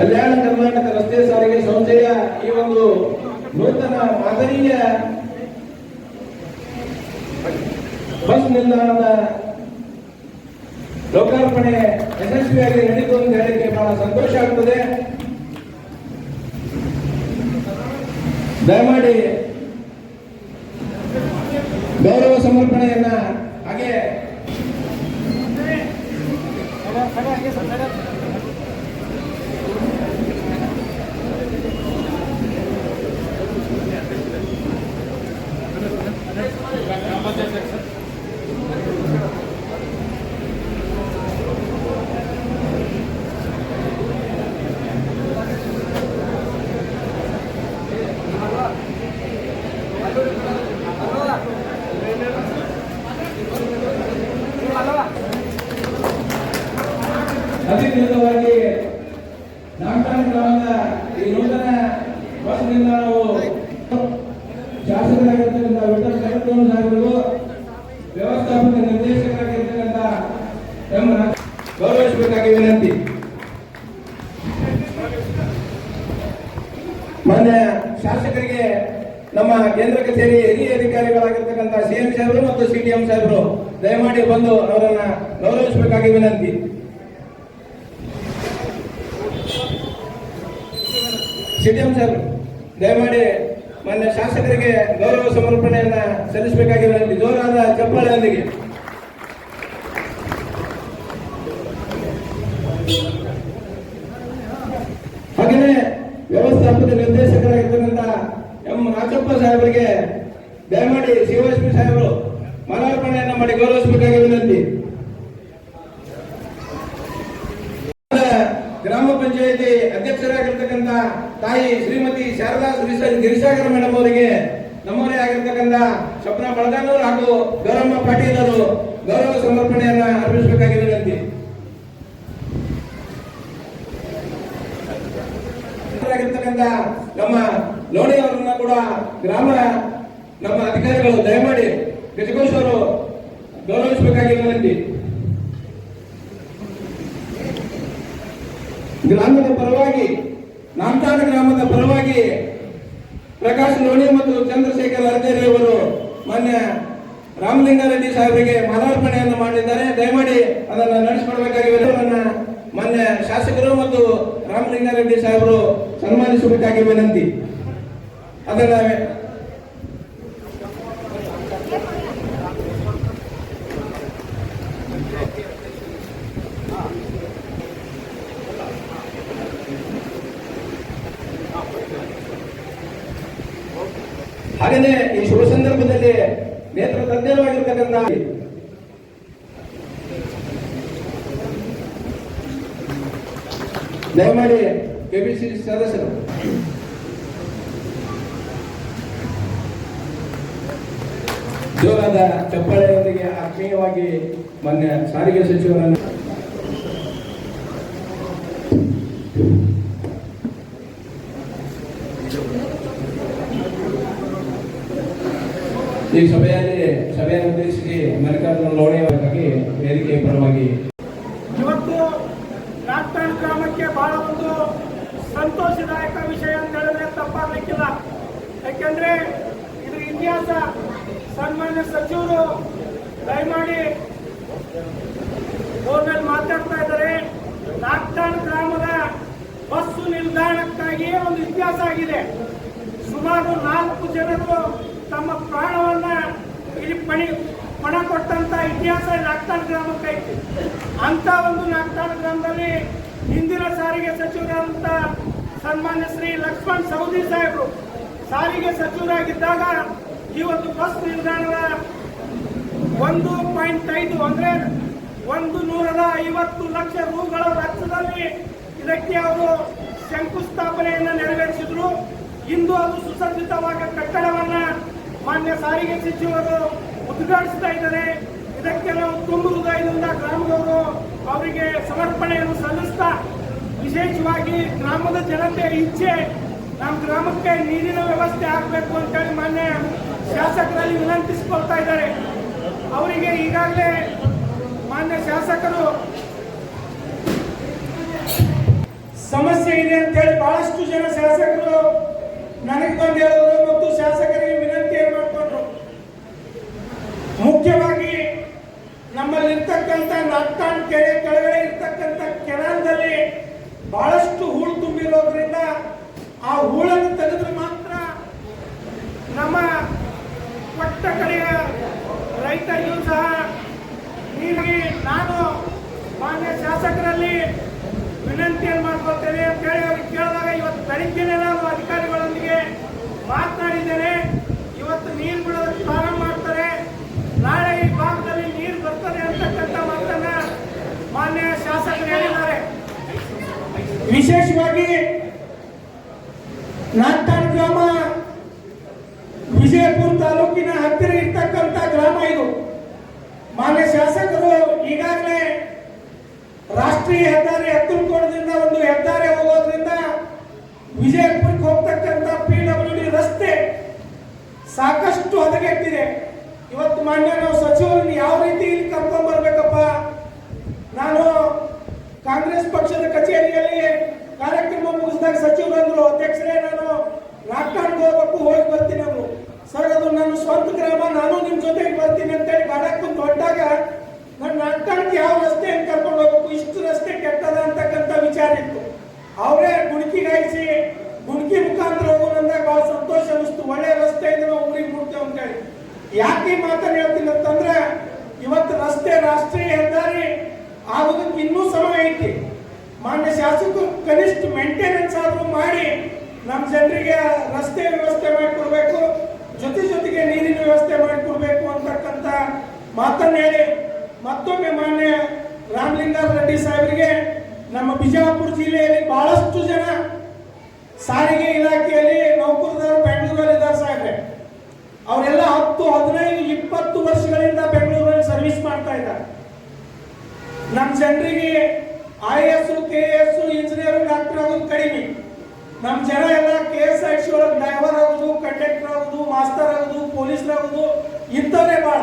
ಕಲ್ಯಾಣ ಕರ್ನಾಟಕ ರಸ್ತೆ ಸಾರಿಗೆ ಸಂಸ್ಥೆಯ ಈ ಒಂದು ನೂತನ ಮಾದರಿಯ ಬಸ್ ನಿಲ್ದಾಣದ ಲೋಕಾರ್ಪಣೆ ಯಶಸ್ವಿಯಾಗಿ ನಡೀತು ಅಂತ ಹೇಳಿಕೆ ಬಹಳ ಸಂತೋಷ ಆಗ್ತದೆ. ದಯಮಾಡಿ ಗೌರವ ಸಮರ್ಪಣೆಯನ್ನ ಹಾಗೆ ಅಧಿಕೃತವಾಗಿ ಗ್ರಾಮದ ಈ ನೂತನ ಬಸ್ ನಾವು ಶಾಸಕರಾಗಿರ್ತಕ್ಕಂಥ ವಿಠಲ್ ಜಗತ್ತೂರು ಸಾಹೇಬರು ವ್ಯವಸ್ಥಾಪಕ ನಿರ್ದೇಶಕರಾಗಿರ್ತಕ್ಕಂಥ ಎಂ ಗೌರವಿಸಬೇಕಾಗಿ ವಿನಂತಿ. ಮಾನ್ಯ ಶಾಸಕರಿಗೆ ನಮ್ಮ ಕೇಂದ್ರ ಕಚೇರಿ ಹಿರಿಯ ಅಧಿಕಾರಿಗಳಾಗಿರ್ತಕ್ಕಂಥ ಸಿಎಂ ಸಾಹೇಬರು ಮತ್ತು ಸಿಡಿಎಂ ಸಾಹೇಬರು ದಯಮಾಡಿ ಬಂದು ಅವರನ್ನ ಗೌರವಿಸಬೇಕಾಗಿ ವಿನಂತಿ. ಸಿಡಿಎಂ ಸರ್, ದಯಮಾಡಿ ಮಾನ್ಯ ಶಾಸಕರಿಗೆ ಗೌರವ ಸಮರ್ಪಣೆಯನ್ನ ಸಲ್ಲಿಸಬೇಕಾಗಿ ವಿನಂತಿ. ಜೋರಾದ ಚಪ್ಪಾಳೆಯೊಂದಿಗೆ ಹಾಗೆಯೇ ವ್ಯವಸ್ಥಾಪಕ ನಿರ್ದೇಶಕರಾಗಿರ್ತಕ್ಕಂಥ ಎಂ. ರಾಜಪ್ಪ ಸಾಹೇಬರಿಗೆ ದಯಮಾಡಿ ಶಿವಲಕ್ಷ್ಮಿ ಸಾಹೇಬರು ಮಾಲಾರ್ಪಣೆಯನ್ನ ಮಾಡಿ ಗೌರವಿಸಬೇಕಾಗಿ ವಿನಂತಿ ಗ್ರಾಮ ಪಂಚಾಯತಿ ಅಧ್ಯಕ್ಷರಾಗಿರ್ತಕ್ಕಂಥ ತಾಯಿ ಶ್ರೀಮತಿ ಶಾರದಾ ಶ್ರೀ ಗಿರಿಸಾಗರ ಮೇಡಮ್ ಅವರಿಗೆ ನಮ್ಮವರೇ ಆಗಿರ್ತಕ್ಕಂಥ ಸ್ವಪ್ನ ಬಳಗಾನವರು ಹಾಗೂ ಗೌರಮ್ಮ ಪಾಟೀಲ್ ಅವರು ಗೌರವ ಸಮರ್ಪಣೆಯನ್ನ ಅರ್ಪಿಸಬೇಕಾಗಿದೆ ವಿನಂತಿ ನಮ್ಮ ಲೋಣಿ ಅವರನ್ನ ಕೂಡ ಗ್ರಾಮ ನಮ್ಮ ಅಧಿಕಾರಿಗಳು ದಯಮಾಡಿ ಗಜಕೋಶ್ ಅವರು ಗೌರವಿಸಬೇಕಾಗಿದೆ ವಿನಂತಿ ಗ್ರಾಮದ ಪರವಾಗಿ ನಾಮತಾಣ ಗ್ರಾಮದ ಪರವಾಗಿ ಪ್ರಕಾಶ್ ಲೋಣಿ ಮತ್ತು ಚಂದ್ರಶೇಖರ್ ಅರ್ಜೇರಿ ಅವರು ಮಾನ್ಯ ರಾಮಲಿಂಗಾರೆಡ್ಡಿ ಸಾಹೇಬರಿಗೆ ಮಾಲಾರ್ಪಣೆಯನ್ನು ಮಾಡಿದ್ದಾರೆ. ದಯಮಾಡಿ ಅದನ್ನು ನಡೆಸಿಕೊಡಬೇಕಾಗಿ ನನ್ನ ಮಾನ್ಯ ಶಾಸಕರು ಮತ್ತು ರಾಮಲಿಂಗಾರೆಡ್ಡಿ ಸಾಹೇಬರು ಸನ್ಮಾನಿಸಬೇಕಾಗಿ ವಿನಂತಿ. ಅದನ್ನ ಹಾಗೆಯೇ ಈ ಶುಭ ಸಂದರ್ಭದಲ್ಲಿ ನೇತ್ರ ತಜ್ಞರಾಗಿರ್ತಕ್ಕಂಥ ದಯಮಾಡಿ ಕೆಬಿಸಿ ಸದಸ್ಯರು. ಜೋರಾದ ಚಪ್ಪಾಳೆಯೊಂದಿಗೆ ಆತ್ಮೀಯವಾಗಿ ಮಾನ್ಯ ಸಾರಿಗೆ ಸಚಿವರನ್ನು ಈ ಸಭೆಯಲ್ಲಿ ಸಭೆಯನ್ನು ಉದ್ದೇಶಿಸಿ ಮಲ್ಲಿಕಾರ್ಜುನ ಲೋಣಿಯವರಾಗಿ ವೇದಿಕೆ ಪರವಾಗಿ ಇವತ್ತು ಲಾಕ್ಡೌನ್ ಗ್ರಾಮಕ್ಕೆ ಬಹಳ ಒಂದು ಸಂತೋಷದಾಯಕ ವಿಷಯ ಅಂತ ಹೇಳಿದ್ರೆ ತಪ್ಪಾಗಲಿಕ್ಕಿಲ್ಲ. ಯಾಕೆಂದ್ರೆ ಇದು ಇತಿಹಾಸ. ಸನ್ಮಾನ್ಯ ಸಚಿವರು ದಯಮಾಡಿ ಫೋನಲ್ಲಿ ಮಾತಾಡ್ತಾ ಇದ್ದಾರೆ. ಲಾಕ್ಡೌನ್ ಗ್ರಾಮದ ಬಸ್ಸು ನಿಲ್ದಾಣಕ್ಕಾಗಿಯೇ ಒಂದು ಇತಿಹಾಸ ಆಗಿದೆ. ಸುಮಾರು ನಾಲ್ಕು ಜನರು ತಮ್ಮ ಪ್ರಾಣವನ್ನ ಇಲ್ಲಿ ಪಣಿ, ಪಣ ಕೊಟ್ಟಂತ ಇತಿಹಾಸ ನಾಗ್ತಾನ್ ಗ್ರಾಮಕ್ಕೆ ಐತಿ. ಅಂತ ಒಂದು ನಾಗ್ತಾನ್ ಗ್ರಾಮದಲ್ಲಿ ಹಿಂದಿನ ಸಾರಿಗೆ ಸಚಿವರಾದಂತ ಸನ್ಮಾನ್ಯ ಶ್ರೀ ಲಕ್ಷ್ಮಣ್ ಸೌದಿ ಸಾಹೇಬರು ಸಾರಿಗೆ ಸಚಿವರಾಗಿದ್ದಾಗ ಈ ಒಂದು ಬಸ್ ನಿಲ್ದಾಣದ ಒಂದು ಪಾಯಿಂಟ್ ಐದು ಅಂದ್ರೆ ಒಂದು ನೂರದ ಐವತ್ತು ಲಕ್ಷ ರೂಗಳ ವೆಚ್ಚದಲ್ಲಿ ಇದಕ್ಕೆ ಅವರು ಶಂಕುಸ್ಥಾಪನೆಯನ್ನು ನೆರವೇರಿಸಿದ್ರು. ಇಂದು ಅದು ಸುಸಜ್ಜಿತವಾದ ಕಟ್ಟಡವನ್ನ ಮಾನ್ಯ ಸಾರಿಗೆ ಸಚಿವರು ಉದ್ಘಾಟಿಸ್ತಾ ಇದ್ದಾರೆ. ಇದಕ್ಕೆ ನಾವು ತುಂಬ ಹೃದಯದಿಂದ ಗ್ರಾಮದವರು ಅವರಿಗೆ ಸಮರ್ಪಣೆಯನ್ನು ಸಲ್ಲಿಸ್ತಾ, ವಿಶೇಷವಾಗಿ ಗ್ರಾಮದ ಜನತೆ ಇಚ್ಛೆ ನಮ್ಮ ಗ್ರಾಮಕ್ಕೆ ನೀರಿನ ವ್ಯವಸ್ಥೆ ಆಗಬೇಕು ಅಂತೇಳಿ ಮಾನ್ಯ ಶಾಸಕರಲ್ಲಿ ವಿನಂತಿಸಿಕೊಳ್ತಾ ಇದ್ದಾರೆ. ಅವರಿಗೆ ಈಗಾಗಲೇ ಮಾನ್ಯ ಶಾಸಕರು ಸಮಸ್ಯೆ ಇದೆ ಅಂತ ಹೇಳಿ ಬಹಳಷ್ಟು ಜನ ಶಾಸಕರು ನನಗೆ ಬಂದು ಮತ್ತು ಶಾಸಕರಿಗೆ ವಿನಂತಿ ಏನ್ ಮಾಡ್ಕೊಂಡ್ರು ಮುಖ್ಯವಾಗಿ ನಮ್ಮಲ್ಲಿರ್ತಕ್ಕಂಥ ನಾಗ್ತಾನ್ ಕೆರೆ ಕೆಳಗಡೆ ಇರ್ತಕ್ಕಂಥ ಕೆನಾಲ್ದಲ್ಲಿ ಬಹಳಷ್ಟು ಹೂಳು ತುಂಬಿರೋದ್ರಿಂದ ಆ ಹೂಳನ್ನು ತೆಗೆದ್ರೆ ಮಾತ್ರ ನಮ್ಮ ಕೊಟ್ಟ ಕಡೆಯ ರೈತರಿಗೂ ಸಹ ನೀರಿಗೆ ನಾನು ಮಾನ್ಯ ಶಾಸಕರಲ್ಲಿ ವಿನಂತಿಯನ್ನು ಮಾಡ್ಕೊಳ್ತೇನೆ ಅಂತ ಹೇಳಿ ಅವ್ರಿಗೆ ಕೇಳಿದಾಗ ಇವತ್ತು ಬೆಳಿಗ್ಗೆನೆ ನಾನು ಅಧಿಕಾರಿಗಳೊಂದಿಗೆ ಮಾತನಾಡಿದ್ದೇನೆ ಇವತ್ತು ನೀರು ಬಿಡೋದಕ್ಕೆ ಪ್ರಾರಂಭ ಮಾಡ್ತಾರೆ ನಾಳೆ ಈ ಭಾಗದಲ್ಲಿ ನೀರು ಬರ್ತದೆ ಅಂತಕ್ಕಂಥ ಮಾತನ್ನ ಮಾನ್ಯ ಶಾಸಕರು ಹೇಳಿದ್ದಾರೆ ವಿಶೇಷವಾಗಿ ನಾಗ್ತಾನ್ ಗ್ರಾಮ ವಿಜಯಪುರ ತಾಲೂಕಿನ ಹತ್ತಿರ ಇರ್ತಕ್ಕಂಥ ಗ್ರಾಮ ಇದು. ಮಾನ್ಯ ಶಾಸಕರು ಈಗಾಗಲೇ ರಾಷ್ಟ್ರೀಯ ಹೆದ್ದಾರಿ ಹತ್ತಿರಕೋಣದಿಂದ ಒಂದು ಹೆದ್ದಾರಿ ಹೋಗೋದ್ರಿಂದ ವಿಜಯಪುರಕ್ಕೆ ಹೋಗ್ತಕ್ಕಂಥ ಪಿ ಡಬ್ಲ್ಯೂ ರಸ್ತೆ ಸಾಕಷ್ಟು ಹದಗೆಟ್ಟಿದೆ. ಇವತ್ತು ಮಾನ್ಯ ನಾವು ಸಚಿವರನ್ನು ಯಾವ ರೀತಿ ಇಲ್ಲಿ ಕರ್ಕೊಂಡ್ ಬರ್ಬೇಕಪ್ಪ? ನಾನು ಕಾಂಗ್ರೆಸ್ ಪಕ್ಷದ ಕಚೇರಿಯಲ್ಲಿ ಕಾರ್ಯಕ್ರಮ ಮುಗಿಸಿದಾಗ ಸಚಿವರು ಅಂದ್ರು, ಅಧ್ಯಕ್ಷರೇ, ನಾನು ನಾಗ್ತಾಡ್ಗೆ ಹೋಗ್ಬೇಕು ಹೋಗಿ ಬರ್ತೀನಿ ಅವರು ಸರ್, ಅದು ನನ್ನ ಸ್ವಂತ ಗ್ರಾಮ, ನಾನು ನಿಮ್ ಜೊತೆಗೆ ಬರ್ತೀನಿ ಅಂತೇಳಿ ಹೇಳಿ ಕುಂತು ನನ್ನ ನಾನು ನಾಗ್ತಾಡ್ಗೆ ಯಾವ ರಸ್ತೆಯನ್ನು ಕರ್ಕೊಂಡು ಹೋಗ್ಬೇಕು? ಇಷ್ಟು ರಸ್ತೆ ಕೆಟ್ಟದ ಅಂತಕ್ಕಂಥ ವಿಚಾರ ಇತ್ತು. ಅವರೇ ಗುಣಕಿಗಾಯಿಸಿ ಗುಣಕಿ ಮುಖಾಂತರ ಹೋಗೋಣಂದಾಗ ಬಹಳ ಸಂತೋಷ ಅನಿಸ್ತು ಒಳ್ಳೆ ರಸ್ತೆ ನಾವು ಊರಿಗೆ ಮುಟ್ತೇವೆ ಅಂತೇಳಿ ಯಾಕೆ ಮಾತನ್ನ ಹೇಳ್ತೀನಿ ಅಂತಂದ್ರೆ, ಇವತ್ತು ರಸ್ತೆ ರಾಷ್ಟ್ರೀಯ ಹೆದ್ದಾರಿ ಆಗೋದಕ್ಕೆ ಇನ್ನೂ ಸಮಯ ಐತಿ. ಮಾನ್ಯ ಶಾಸಕರು, ಕನಿಷ್ಠ ಮೇಂಟೆನೆನ್ಸ್ ಆದರೂ ಮಾಡಿ ನಮ್ಮ ಜನರಿಗೆ ರಸ್ತೆ ವ್ಯವಸ್ಥೆ ಮಾಡಿಕೊಡ್ಬೇಕು, ಜೊತೆ ಜೊತೆಗೆ ನೀರಿನ ವ್ಯವಸ್ಥೆ ಮಾಡಿಕೊಡ್ಬೇಕು ಅಂತಕ್ಕಂಥ ಮಾತನ್ನ ಹೇಳಿ ಮತ್ತೊಮ್ಮೆ ಮಾನ್ಯ ರಾಮಲಿಂಗಾರ ರೆಡ್ಡಿ ಸಾಹೇಬರಿಗೆ ನಮ್ಮ ಬಿಜಾಪುರ ಜಿಲ್ಲೆಯಲ್ಲಿ ಬಹಳಷ್ಟು ಜನ ಸಾರಿಗೆ ಇಲಾಖೆಯಲ್ಲಿ ನೌಕರದಾರ ಬೆಂಗಳೂರಲ್ಲಿ ಇದ್ದಾರೆ ಸಾಹೇಬ್ರೆ. ಅವರೆಲ್ಲ ಹತ್ತು, ಹದಿನೈದು, ಇಪ್ಪತ್ತು ವರ್ಷಗಳಿಂದ ಬೆಂಗಳೂರಲ್ಲಿ ಸರ್ವಿಸ್ ಮಾಡ್ತಾ ಇದ್ದಾರೆ. ನಮ್ಮ ಜನರಿಗೆ I S K S engineer doctor ಆಗೋದು ಕಡಿಮೆ. ನಮ್ಮ ಜನ ಎಲ್ಲ K S I C driver ಆಗೋದು ಕಂಡಕ್ಟರ್ ಆಗೋದು ಮಾಸ್ತರ್ ಆಗೋದು ಪೊಲೀಸ್ ಆಗೋದು ಇಂಥವ್ರೆ ಭಾಳ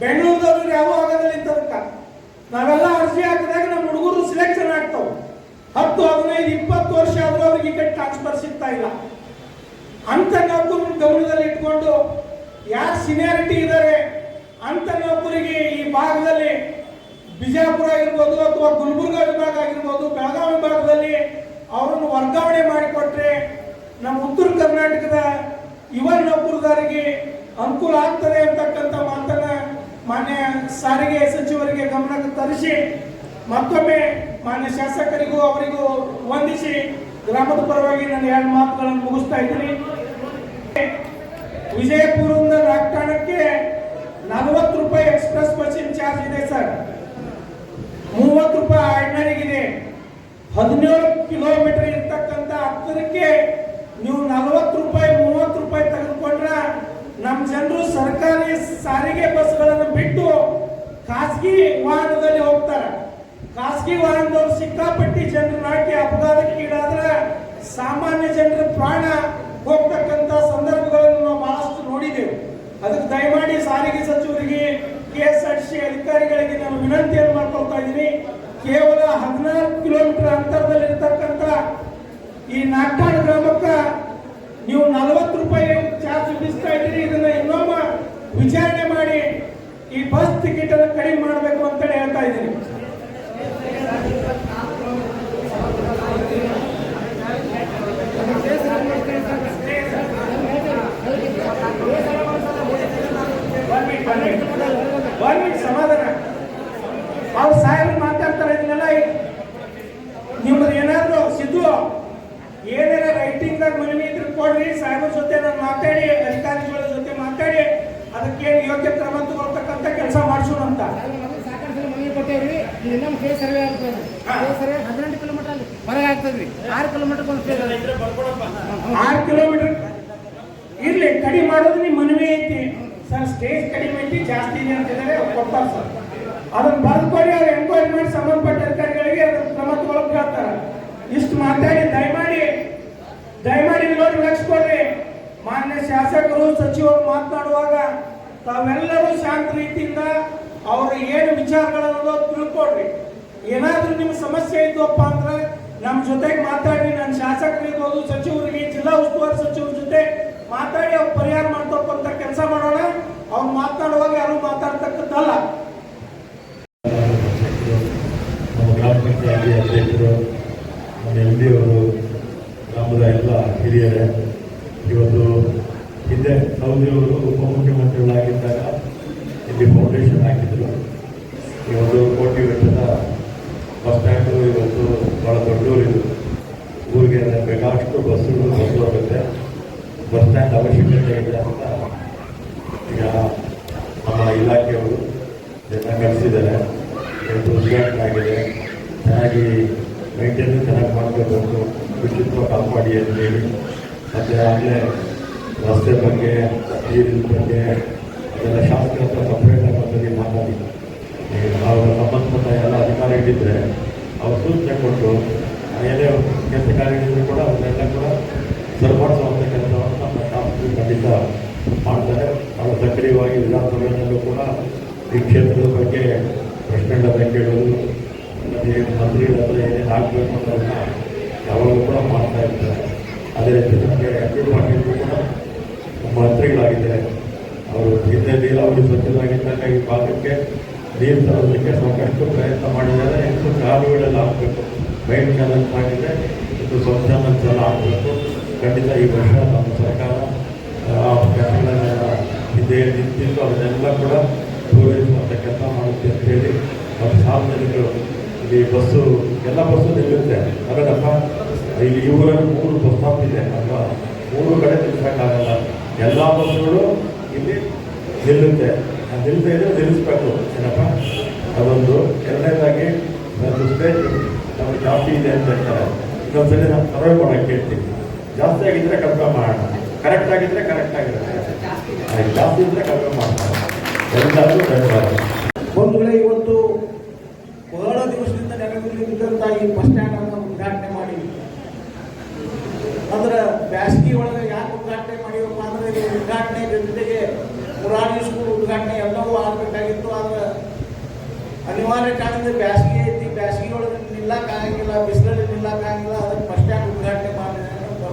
ಬೆಂಗಳೂರದವ್ರು ಯಾವ ಆಗೋದಿಲ್ಲ ಇಂಥದಕ್ಕ. ನಾವೆಲ್ಲ ಅರ್ಜಿ ಹಾಕಿದಾಗ ನಮ್ಮ ಹುಡುಗರು ಸಿಲೆಕ್ಷನ್ ಆಗ್ತಾವ. ಹತ್ತು, ಹದಿನೈದು, ಇಪ್ಪತ್ತು ವರ್ಷ ಆದರೂ ಅವ್ರಿಗೆ ಈ ಕಡೆ ಟ್ರಾನ್ಸ್ಫರ್ ಸಿಗ್ತಾ ಇಲ್ಲ. ಅಂತ ನೌಕರನ್ನ ಗಮನದಲ್ಲಿ ಇಟ್ಕೊಂಡು, ಯಾರು ಸೀನಿಯಾರಿಟಿ ಇದ್ದಾರೆ ಅಂತ ನೌಕರಿಗೆ ಈ ಭಾಗದಲ್ಲಿ ಬಿಜಾಪುರ ಆಗಿರ್ಬೋದು ಅಥವಾ ಗುಲ್ಬರ್ಗ ವಿಭಾಗ ಆಗಿರ್ಬೋದು, ಬೆಳಗಾವಿ ವಿಭಾಗದಲ್ಲಿ ಅವರನ್ನು ವರ್ಗಾವಣೆ ಮಾಡಿಕೊಟ್ರೆ ನಮ್ಮ ಉತ್ತರ ಕರ್ನಾಟಕದ ಯುವ ನೌಕರದಾರಿಗೆ ಅನುಕೂಲ ಆಗ್ತದೆ ಅಂತಕ್ಕಂಥ ಮಾತನ್ನ ಮಾನ್ಯ ಸಾರಿಗೆ ಸಚಿವರಿಗೆ ಗಮನಕ್ಕೆ ತರಿಸಿ ಮತ್ತೊಮ್ಮೆ ಮಾನ್ಯ ಶಾಸಕರಿಗೂ ಅವರಿಗೂ ವಂದಿಸಿ ಗ್ರಾಮದ ಪರವಾಗಿ ನಾನು ಎರಡು ಮಾತುಗಳನ್ನು ಮುಗಿಸ್ತಾ ಇದ್ದೀನಿ. ವಿಜಯಪುರದಿಂದ ನಾಗ್ತಾಣಕ್ಕೆ ನಲವತ್ತು ರೂಪಾಯಿ ಎಕ್ಸ್ಪ್ರೆಸ್ ಬಸ್ಸಿನ ಚಾರ್ಜ್ ಇದೆ ಸರ್. ಮೂವತ್ತು ರೂಪಾಯಿ ಆರ್ಡಿನರಿಗಿದೆ ಹದಿನೇಳು ಕಿಲೋಮೀಟರ್ ಇರ್ತಕ್ಕಂಥ ಹತ್ತರಕ್ಕೆ ನೀವು ನಲವತ್ತು ರೂಪಾಯಿ, ಮೂವತ್ತು ರೂಪಾಯಿ ತೆಗೆದುಕೊಂಡ್ರೆ ನಮ್ಮ ಜನರು ಸರ್ಕಾರಿ ಸಾರಿಗೆ ಬಸ್ಗಳನ್ನು ಬಿಟ್ಟು ಖಾಸಗಿ ವಾಹನದಲ್ಲಿ ಹೋಗ್ತಾರೆ. ಖಾಸಗಿ ವಾಹನದವ್ರು ಸಿಕ್ಕಾಪಟ್ಟಿ ಜನರು ನಾಟಿ ಅಪಘಾತಕ್ಕೆ ಈಡಾದ್ರೆ ಸಾಮಾನ್ಯ ಜನರ ಪ್ರಾಣ ಹೋಗ್ತಕ್ಕಂಥ ಸಂದರ್ಭಗಳನ್ನು ನಾವು ಬಹಳಷ್ಟು ನೋಡಿದ್ದೇವೆ. ಅದಕ್ಕೆ ದಯಮಾಡಿ ಸಾರಿಗೆ ಸಚಿವರಿಗೆ ಕೆ ಎಸ್ ಆರ್ ಸಿ ಅಧಿಕಾರಿಗಳಿಗೆ ನಾನು ವಿನಂತಿಯನ್ನು ಮಾಡ್ಕೊಳ್ತಾ ಇದ್ದೀನಿ. ಕೇವಲ ಹದಿನಾಲ್ಕು ಕಿಲೋಮೀಟರ್ ಅಂತರದಲ್ಲಿರ್ತಕ್ಕಂಥ ಈ ನಾಗ್ತಾಡ್ ಗ್ರಾಮಕ್ಕೆ ನೀವು ನಲವತ್ತು ರೂಪಾಯಿ ಚಾರ್ಜ್ ವಿಧಿಸ್ತಾ ಇದ್ದೀರಿ. ಇದನ್ನ ಇನ್ನೊಬ್ಬ ವಿಚಾರಣೆ ಮಾಡಿ ಈ ಬಸ್ ಟಿಕೆಟ್ ಅನ್ನು ಕಡಿಮೆ ಮಾಡಬೇಕು ಅಂತೇಳಿ ಹೇಳ್ತಾ ಇದ್ದೀನಿ One minute, one minute. One minute, ಸಮಾಧಾನ ಅವ್ರು ಸಾಹೇಬರು ಮಾತಾಡ್ತಾರೆ ಇದನ್ನೆಲ್ಲ ನಿಮ್ಮದು ಏನಾದ್ರು ಸಿದ್ದು ಏನಾರ ರೈಟಿಂಗ್ದಾಗ ಮನವಿ ಇದ್ರೆ ಕೊಡ್ರಿ ಸಾಹೇಬರ ಜೊತೆ ನಾನು ಮಾತಾಡಿ ಅಧಿಕಾರಿಗಳ ಜೊತೆ ಮಾತಾಡಿ ಅದಕ್ಕೆ ಏನು ಯೋಗ್ಯ ಕ್ರಮ ತಗೊಳ್ತಕ್ಕಂಥ ಕೆಲಸ ಮಾಡಿಸೋಣ ಅಂತ ಸಾಕಷ್ಟು ಸಲ ಮನವಿ ಕೊಟ್ಟೇವ್ರಿ ಇದು ಇನ್ನೊಂದು ಫೇಸ್ ಸರ್ವೆ ಆಗ್ತದೆ ಫೇಸ್ ಸರ್ವೆ ಹದಿನೆಂಟು ಕಿಲೋಮೀಟರ್ ಅಲ್ಲಿ ಹೊರಗೆ ಆಗ್ತದ್ರಿ ಆರು ಕಿಲೋಮೀಟರ್. ಇರ್ಲಿ ಕಡಿಮೆ ಮಾಡೋದು ನಿಮ್ಮ ಮನವಿ ಐತಿ. ಸರ್ ಸ್ಟೇಜ್ ಕಡಿಮೆ ಐತಿ ಜಾಸ್ತಿ ಇದೆ ಅಂತ ಹೇಳಿದ್ರೆ ಅವ್ರು ಕೊಡ್ತಾರೆ ಸರ್. ಅದನ್ನ ಬರ್ದ್ಕೊಡಿ ಅವ್ರು ಎಂಕ್ವೈರಿ ಮಾಡಿ ಸಂಬಂಧಪಟ್ಟ ಅಧಿಕಾರಿಗಳಿಗೆ ಅದನ್ನ ಕ್ರಮ ತಗೊಳಕ್ ಹೇಳ್ತಾರೆ. ಇಷ್ಟು ಮಾತಾಡಿ ದಯಮಾಡಿ ದಯಮಾಡಿ ನೋಡಿ ಲಕ್ಷ ಕೊಡ್ರಿ ಮಾನ್ಯ ಶಾಸಕರು ಸಚಿವರು ಮಾತನಾಡುವಾಗ ತಾವೆಲ್ಲರೂ ಶಾಂತ ರೀತಿಯಿಂದ ಅವ್ರ ಏನು ವಿಚಾರಗಳನ್ನೋ ತಿಳ್ಕೊಡ್ರಿ ಏನಾದ್ರೂ ನಿಮ್ಮ ಸಮಸ್ಯೆ ಇದ್ವಪ್ಪ ಅಂದ್ರೆ ನಮ್ಮ ಜೊತೆಗೆ ಮಾತಾಡಿ ನನ್ನ ಶಾಸಕರಿರ್ಬೋದು ಸಚಿವರಿಗೆ ಜಿಲ್ಲಾ ಉಸ್ತುವಾರಿ ಸಚಿವರ ಜೊತೆ ಮಾತಾಡಿ ಅವ್ರು ಪರಿಹಾರ ಮಾಡ್ತಕ್ಕಂಥ ಕೆಲಸ ಮಾಡೋಣ. ಅವ್ರು ಮಾತನಾಡುವಾಗ ಯಾರು ಮಾತಾಡ್ತಕ್ಕಂಥಲ್ಲ. ಗ್ರಾಮ ಪಂಚಾಯತಿ ಅಧ್ಯಕ್ಷರು, ನಮ್ಮ ಎಂ ಡಿ ಅವರು, ಗ್ರಾಮದ ಎಲ್ಲ ಹಿರಿಯರೇ, ಇವತ್ತು ಹಿಂದೆ ಸೌದಿಯವರು ಉಪಮುಖ್ಯಮಂತ್ರಿಗಳಾಗಿದ್ದಾಗ ಇಲ್ಲಿ ಫೌಂಡೇಶನ್ ಹಾಕಿದ್ರು. ಇವತ್ತು ಕೋಟಿ ವೆಚ್ಚದ ಬಸ್ ಸ್ಟ್ಯಾಂಡು ಇವತ್ತು ಭಾಳ ದೊಡ್ಡೂರಿದು ಊರಿಗೆ ಬೇಕಾದಷ್ಟು ಬಸ್ಸುಗಳು ಬಸ್ ಹೋಗುತ್ತೆ ಬಸ್ ಸ್ಟ್ಯಾಂಡ್ ಅವಶ್ಯಕತೆ ಇದೆ ಅಂತ ಈಗ ನಮ್ಮ ಇಲಾಖೆಯವರು ಇದನ್ನ ಕಲಿಸಿದ್ದಾರೆ ಇವತ್ತು ಉದ್ಘಾಟನೆ ಆಗಿದೆ ಚೆನ್ನಾಗಿ ಮೇಂಟೈನ್ ಚೆನ್ನಾಗಿ ಮಾಡಬೇಕು ಅಂತ ಶುಚಿತ್ವ ಕಾಪಾಡಿ ಅಂತ ಹೇಳಿ ಮತ್ತು ಆಗಲೇ ರಸ್ತೆ ಬಗ್ಗೆ ನೀರಿನ ಬಗ್ಗೆ ಅದೆಲ್ಲ ಶಾಸಕರ ಹತ್ರ ಸಪ್ರೇಟ್ ಆಗಿ ಮಾತಾಡಿ ನಾವು ಸಂಬಂಧಪಟ್ಟ ಎಲ್ಲ ಅಧಿಕಾರಿಗಳಿದ್ದರೆ ಅವ್ರು ಸೂಚನೆ ಕೊಟ್ಟು ಏನೇ ಕೆಲಸ ಕಾರ್ಯಗಳಿದ್ರು ಕೂಡ ಅವನ್ನೆಲ್ಲ ಕೂಡ ಸರಿಪಡಿಸುವಂಥ ಕೆಲಸವನ್ನು ನಮ್ಮ ಶಾಸಕರು ಖಂಡಿತ ಮಾಡ್ತಾರೆ. ಅವರು ಸಕ್ರಿಯವಾಗಿ ವಿಧಾನಸಭೆಯಲ್ಲೂ ಕೂಡ ಈ ಕ್ಷೇತ್ರದ ಬಗ್ಗೆ ಪ್ರಶ್ನೆಗಳನ್ನ ಕೇಳೋದು, ಮತ್ತು ಮಂತ್ರಿಗಳ ಏನೇನು ಆಗಬೇಕು ಅನ್ನೋದನ್ನು ಯಾವಾಗಲೂ ಕೂಡ ಮಾಡ್ತಾ ಇರ್ತಾರೆ. ಅದೇ ರೀತಿ ನಮಗೆ ಅಬ್ದುಲ್ ಪಾಟೀಲ್ ಕೂಡ ಮಂತ್ರಿಗಳಾಗಿದ್ದಾರೆ. ಅವರು ಹಿಂದೆ ನೀರಾವರಿ ಸಚಿವರಾಗಿದ್ದಾಗ ಈ ಭಾಗಕ್ಕೆ ನೀರು ತರೋದಕ್ಕೆ ಸಾಕಷ್ಟು ಪ್ರಯತ್ನ ಮಾಡಿದ್ದಾರೆ. ಹೆಚ್ಚು ಕಾಲುಗಳೆಲ್ಲ ಆಗಬೇಕು. ಮೈನ್ ಚಾಲೆಂಜ್ ಮಾಡಿದರೆ ಇದು ಸ್ವಲ್ಪ ಜಲ ಆಗಬೇಕು. ಖಂಡಿತ ಈ ವರ್ಷ ನಮ್ಮ ಸರ್ಕಾರ, ಆ ಹಿಂದೆ ನಿಂತಿದ್ದು ಅದನ್ನೆಲ್ಲ ಕೂಡ ಪೂರೈಸುವಂಥ ಕೆಲಸ ಮಾಡುತ್ತೆ ಅಂತ ಹೇಳಿ ಮತ್ತು ಸಾರ್ವಜನಿಕರು ಇಲ್ಲಿ ಬಸ್ಸು, ಎಲ್ಲ ಬಸ್ಸು ನಿಲ್ಲುತ್ತೆ. ಅದರಪ್ಪ ಇಲ್ಲಿ ಈ ಊರಲ್ಲಿ ಮೂರು ಬಸ್ ಸ್ಟಾಪ್ ಇದೆ. ಅಲ್ವಾ? ಮೂರು ಕಡೆ ನಿಲ್ಲಿಸೋಕ್ಕಾಗಲ್ಲ ಎಲ್ಲ ಬಸ್ಸುಗಳು ಇಲ್ಲಿ ನಿಲ್ಲುತ್ತೆ. ನಿಲ್ಲದೆ ಇದ್ದರೆ ನಿಲ್ಲಿಸ್ಬೇಕು. ಏನಪ್ಪ? ಅದೊಂದು. ಎರಡನೇದಾಗಿ ಒಂದು ನಮಗೆ ಜಾಸ್ತಿ ಇದೆ ಅಂತ ಹೇಳ್ತಾರೆ ಇನ್ನೊಂದ್ಸಲಿ ನಾವು ಸರ್ವೆ ಮಾಡೋಕ್ಕೆ ಕೇಳ್ತೀವಿ ಜಾಸ್ತಿ ಆಗಿದ್ರೆ ಕಡಿಮೆ ಮಾಡೋಣ. ಕರೆಕ್ಟ್ ಆಗಿದ್ರೆ ಕರೆಕ್ಟ್ ಆಗಿರುತ್ತೆ. ಜಾಸ್ತಿ ಇದ್ರೆ ಕಡಿಮೆ ಮಾಡ್ತಾರೆ ಎಲ್ಲರಿಗೂ ಧನ್ಯವಾದ ಬಂಧುಗಳೇ ಇವತ್ತು ಬಹಳ ದಿವಸದಿಂದ ನೆನಪಿದ್ದಂತ ಈ ಬಸ್ ಸ್ಟ್ಯಾಂಡ್ ಅನ್ನು ಉದ್ಘಾಟನೆ ಮಾಡಿದ್ವಿ ಅಂದ್ರೆ ಬ್ಯಾಸಗಿ ಒಳಗೆ ಯಾಕೆ ಉದ್ಘಾಟನೆ ಮಾಡಿವಪ್ಪ ಅಂದ್ರೆ ಇದು ಉದ್ಘಾಟನೆ ಜೊತೆಗೆ ಮುರಾರಿ ಸ್ಕೂಲ್ ಉದ್ಘಾಟನೆ ಎಲ್ಲವೂ ಆಗಬೇಕಾಗಿತ್ತು ಆದ್ರೆ ಅನಿವಾರ್ಯ ಕಾರಣದಿಂದ ಬ್ಯಾಸಗಿ ಐತಿ ಬ್ಯಾಸಗಿ ಒಳಗೆ ನಿಲ್ಲಕ್ಕೆ ಆಗಂಗಿಲ್ಲ ಬಿಸಿಲಲ್ಲಿ ನಿಲ್ಲಕ್ಕೆ ಆಗಂಗಿಲ್ಲ ಅದಕ್ಕೆ ಬಸ್ ಸ್ಟ್ಯಾಂಡ್ ಉದ್ಘಾಟನೆ ಮಾಡಿ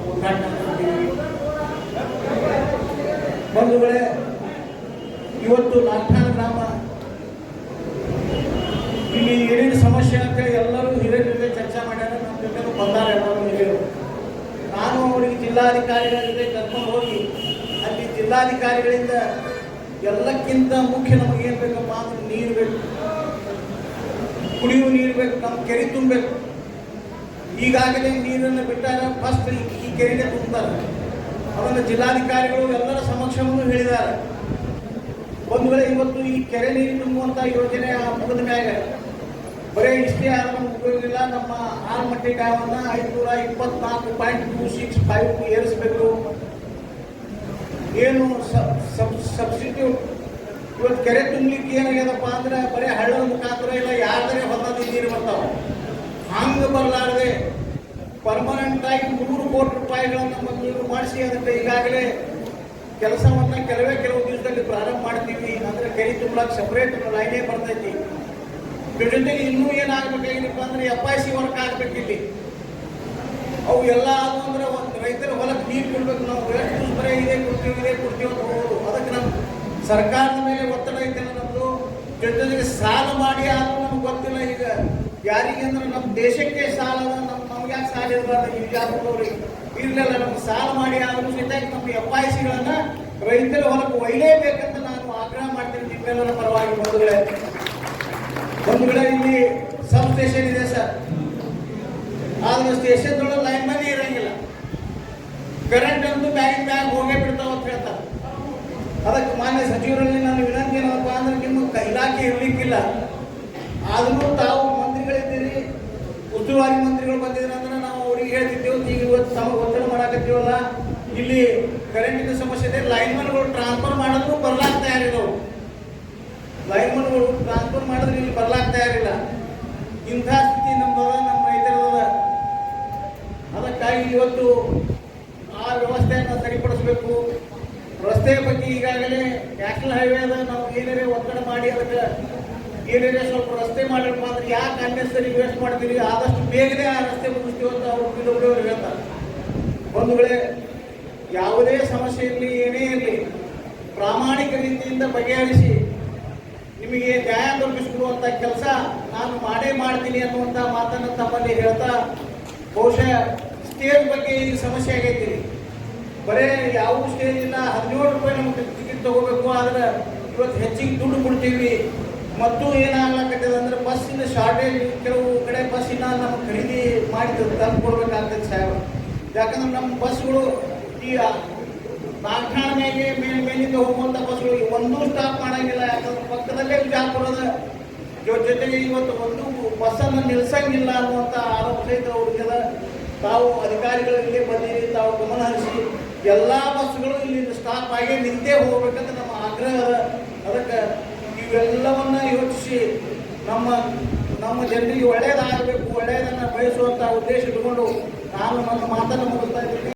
ಉದ್ಘಾಟನೆ ಮಾಡಿದ್ವಿ ಬಂಧುಗಳೇ ಇವತ್ತು ನಾಲ್ಕಾರು ಗ್ರಾಮ ಇಲ್ಲಿ ಅಂತ ಎಲ್ಲರೂ ಹಿರಿಯ ಜೊತೆ ಚರ್ಚೆ ಮಾಡ್ಯಾರ, ನಮ್ಮ ಜೊತೆ ಬಂದಾರ ಎಲ್ಲರೂ ಹಿರಿಯರು. ನಾನು ಅವರಿಗೆ ಜಿಲ್ಲಾಧಿಕಾರಿಗಳ ಜೊತೆ ಕರ್ಕೊಂಡು ಹೋಗಿ, ಅಲ್ಲಿ ಜಿಲ್ಲಾಧಿಕಾರಿಗಳಿಂದ ಎಲ್ಲಕ್ಕಿಂತ ಮುಖ್ಯ ನಮಗೆ ಏನು ಬೇಕಪ್ಪ ಅಂದ್ರೆ ನೀರು ಬೇಕು. ಕುಡಿಯುವ ನೀರು ಬೇಕು, ನಮ್ಮ ಕೆರೆ ತುಂಬಬೇಕು. ಈಗಾಗಲೇ ನೀರನ್ನು ಬಿಟ್ಟಾಗ ಫಸ್ಟ್ ಈ ಕೆರೆಗೆ ತುಂಬ್ತಾರೆ ಅದನ್ನು ಜಿಲ್ಲಾಧಿಕಾರಿಗಳು ಎಲ್ಲರ ಸಮಕ್ಷವನ್ನು ಹೇಳಿದ್ದಾರೆ ಒಂದು ವೇಳೆ ಇವತ್ತು ಈ ಕೆರೆ ನೀರು ತುಂಬುವಂಥ ಯೋಜನೆ ಮುಗಿದ ಮ್ಯಾಗ ಬರೀ ಇಷ್ಟೇ ಉಪಯೋಗ ಇಲ್ಲ. ನಮ್ಮ ಆಲ್ಮಟ್ಟಿ ಡ್ಯಾಮ್ ಅನ್ನ ಐದುನೂರ ಇಪ್ಪತ್ನಾಲ್ಕು ಪಾಯಿಂಟ್ ಟೂ ಸಿಕ್ಸ್ ಫೈವ್ ಏರಿಸಬೇಕು. ಏನು ಸಬ್ಸ್ಟಿಟ್ಯೂಟ್ ಇವತ್ತು ಕೆರೆ ತುಂಬಲಿಕ್ಕೆ ಏನಾಗ್ಯದಪ್ಪ ಅಂದ್ರೆ ಬರೀ ಹಳ್ಳದ ಮುಖಾಂತರ ಇಲ್ಲ ಯಾರ್ದೇ ಹೊಲದಲ್ಲಿ ನೀರು ಬರ್ತಾವ. ಹಂಗ ಬರಲಾರದೆ ಪರ್ಮನೆಂಟ್ ಆಗಿ ನೂರು ಕೋಟಿ ರೂಪಾಯಿಗಳನ್ನು ಮಂಜೂರು ಮಾಡಿಸಿ ಅದಕ್ಕೆ ಈಗಾಗಲೇ ಕೆಲಸವನ್ನ ಕೆಲವೇ ಕೆಲವು ದಿವಸದಲ್ಲಿ ಪ್ರಾರಂಭ ಮಾಡ್ತೀವಿ. ಅಂದ್ರೆ ಕೆರೆ ತುಂಬಲಾಕ ಸಪರೇಟ್ ಲೈನೇ ಬರ್ತೈತಿ. ಇದ್ರ ಇನ್ನೂ ಏನಾಗಬೇಕಾಗಿದೆಪ್ಪ ಅಂದ್ರೆ ಎಫ್ ಐ ಸಿ ವರ್ಕ್ ಆಗ್ಬೇಕಿಲ್ಲಿ. ಅವು ಎಲ್ಲ ಆದವು ಅಂದ್ರೆ ಒಂದು ರೈತರ ಹೊಲಕ್ಕೆ ನೀರು ಕೊಡ್ಬೇಕು ನಾವು ಎಷ್ಟು ದಿವಸ ಇದೆ ಕೊಡ್ತೀವಿ ಇದೇ ಕೊಡ್ತೀವಿ ಅಂತ ಹೋಗೋದು. ಅದಕ್ಕೆ ನಮ್ಮ ಸರ್ಕಾರದ ಮೇಲೆ ಒತ್ತಡ ಐತೆ ನಮ್ಮದು ಜೊತೆಗೆ ಸಾಲ ಮಾಡಿ ಆದರೂ ನಮ್ಗೆ ಗೊತ್ತಿಲ್ಲ ಈಗ. ಯಾರಿಗೆ ಅಂದ್ರೆ ನಮ್ಮ ದೇಶಕ್ಕೆ ಸಾಲ ಅದ, ನಮ್ ನಮ್ಗೆ ಯಾಕೆ ಸಾಲ ಇರಬಾರ್ದು? ಯಾವ್ದವ್ರಿಗೆ ಇರ್ಲಿಲ್ಲ ನಮ್ಗೆ ಸಾಲ ಮಾಡಿ ಆದರೂ ಸಹಿತ ನಮ್ಮ ಎಫ್ ಐ ಸಿಗಳನ್ನ ರೈತರ ಹೊಲಕ್ಕೆ ಒಯ್ಯಲೇಬೇಕಂತ ನಾನು ಆಗ್ರಹ ಮಾಡ್ತೀನಿ ನಿಮ್ಮೆಲ್ಲರ ಪರವಾಗಿ ಬಂಧುಗಳೇ. ಬಂಧುಗಳೇ ಇಲ್ಲಿ ಸಬ್ ಸ್ಟೇಷನ್ ಇದೆ ಸರ್ ಆದ್ರೆ ಸ್ಟೇಷನ್ ಒಳಗೆ ಲೈನ್ ಮನೆ ಇರಂಗಿಲ್ಲ. ಕರೆಂಟ್ ಅಂತೂ ಬ್ಯಾಗಿನ ಬ್ಯಾಗ್ ಹೋಗೇ ಬಿಡ್ತಾವ ಅಂತ ಹೇಳ್ತಾರೆ. ಅದಕ್ಕೆ ಮಾನ್ಯ ಸಚಿವರಲ್ಲಿ ನಾನು ವಿನಂತಿ ಏನಪ್ಪ ಅಂದ್ರೆ ನಿಮ್ಮ ಇಲಾಖೆ ಇರ್ಲಿಕ್ಕಿಲ್ಲ. ಆದರೂ ತಾವು ಮಂತ್ರಿಗಳಿದ್ದೀರಿ, ಉಸ್ತುವಾರಿ ಮಂತ್ರಿಗಳು ಬಂದಿದ್ರು ಅಂದ್ರೆ ನಾವು ಅವ್ರಿಗೆ ಹೇಳ್ತಿದ್ದೇವೆ, ಈಗ ಇವತ್ತು ತಮ್ಮ ಒತ್ತಡ ಮಾಡಾಕತ್ತೀವಲ್ಲ, ಇಲ್ಲಿ ಕರೆಂಟಿನ ಸಮಸ್ಯೆ ಇದೆ ಲೈನ್ಮನ್ಗಳು ಟ್ರಾನ್ಸ್ಫರ್ ಮಾಡಿದ್ರು ಬರ್ಲಾಕ್ ತಯಾರಿಲ್ಲ ಲೈನ್ಮನ್ಗಳು ಟ್ರಾನ್ಸ್ಫರ್ ಮಾಡಿದ್ರೆ ಇಲ್ಲಿ ಬರ್ಲಾಕ್ ತಯಾರಿಲ್ಲ. ಇಂಥ ಸ್ಥಿತಿ ನಮ್ದದ, ನಮ್ಮ ರೈತರದ ಅದಕ್ಕಾಗಿ ಇವತ್ತು ಆ ವ್ಯವಸ್ಥೆಯನ್ನು ಸರಿಪಡಿಸಬೇಕು. ರಸ್ತೆ ಬಗ್ಗೆ ಈಗಾಗಲೇ ನ್ಯಾಷನಲ್ ಹೈವೇ ಅದ, ನಾವು ಏನಾರೇ ಒತ್ತಡ ಮಾಡಿ ಅದಕ್ಕೆ ಏನೇನೇ ಸ್ವಲ್ಪ ರಸ್ತೆ ಮಾಡಿರಪ್ಪ ಅಂದ್ರೆ ಯಾಕೆ ಅನ್ನೆಸರಿ ವೇಸ್ಟ್ ಮಾಡ್ತೀರಿ? ಆದಷ್ಟು ಬೇಗನೆ ಆ ರಸ್ತೆ ಮುಗಿಸ್ತೀವಿ ಅಂತ ಅವರು ಡಬ್ಲ್ಯೂ ಹೇಳ್ತಾರೆ. ಒಂದು ವೇಳೆ ಯಾವುದೇ ಸಮಸ್ಯೆ ಇರಲಿ, ಏನೇ ಇರಲಿ, ಪ್ರಾಮಾಣಿಕ ರೀತಿಯಿಂದ ಬಗೆಹರಿಸಿ ನಿಮಗೆ ನ್ಯಾಯ ದೊರಕಿಸಿಕೊಡುವಂತ ಕೆಲಸ ನಾನು ಮಾಡೇ ಮಾಡ್ತೀನಿ ಅನ್ನುವಂಥ ಮಾತನ್ನು ತಮ್ಮಲ್ಲಿ ಹೇಳ್ತಾ ಬಹುಶಃ ಸ್ಟೇಜ್ ಬಗ್ಗೆ ಈ ಸಮಸ್ಯೆ ಆಗೈತಿ. ಬರೇ ಯಾವ ಸ್ಟೇಜ್ ಇಲ್ಲ, ಹದಿನೇಳು ರೂಪಾಯಿ ನಮ್ಗೆ ಟಿಕೆಟ್ ತಗೋಬೇಕು, ಆದ್ರೆ ಇವತ್ತು ಹೆಚ್ಚಿಗೆ ದುಡ್ಡು ಕೊಡ್ತೀವಿ. ಮತ್ತು ಏನಾಗ್ಲಾಕತ್ತದ ಅಂದ್ರೆ ಬಸ್ಸಿನ ಶಾರ್ಟೇಜ್ ಕೆಲವು ಕಡೆ ಬಸ್ಸಿನ ನಮ್ಗೆ ಖರೀದಿ ಮಾಡಿ ತಂದು ಕೊಡ್ಬೇಕಾಗ್ತದೆ ಸಾಹೇಬ್ ಯಾಕಂದ್ರೆ ನಮ್ಮ ಬಸ್ಗಳು ಈ ನಾಲ್ಕಾಣ ಮೇಲೆ ಮೇಲೆ ಮೇಲಿಂದ ಹೋಗುವಂಥ ಬಸ್ಗಳು ಒಂದೂ ಸ್ಟಾಪ್ ಮಾಡೋಂಗಿಲ್ಲ ಯಾಕಂದ್ರೆ ಪಕ್ಕದಲ್ಲೇ ವಿಜಾಪುರದ ಜೊತೆಗೆ ಇವತ್ತು ಒಂದು ಬಸ್ಸನ್ನು ನಿಲ್ಸಂಗಿಲ್ಲ ಅನ್ನುವಂಥ ಆರೋಪ ಸಹಿತ ಅವ್ರಿಗೆಲ್ಲ ತಾವು ಅಧಿಕಾರಿಗಳು ಇಲ್ಲೇ ಬಂದಿರಿ, ತಾವು ಗಮನ ಹರಿಸಿ, ಎಲ್ಲ ಬಸ್ಗಳು ಇಲ್ಲಿ ಸ್ಟಾಪ್ ಆಗಿ ನಿಂತೇ ಹೋಗ್ಬೇಕಂತ ನಮ್ಮ ಆಗ್ರಹ ಅದ. ಅದಕ್ಕೆ ಇವೆಲ್ಲವನ್ನ ಯೋಚಿಸಿ ನಮ್ಮ ನಮ್ಮ ಜನರಿಗೆ ಒಳ್ಳೆಯದಾಗಬೇಕು ಒಳ್ಳೆಯದನ್ನು ಬಯಸುವಂಥ ಉದ್ದೇಶ ಇಟ್ಕೊಂಡು ನಾನು ನನ್ನ ಮಾತನ್ನು ಮುಗಿಸ್ತಾ ಇದ್ದೀನಿ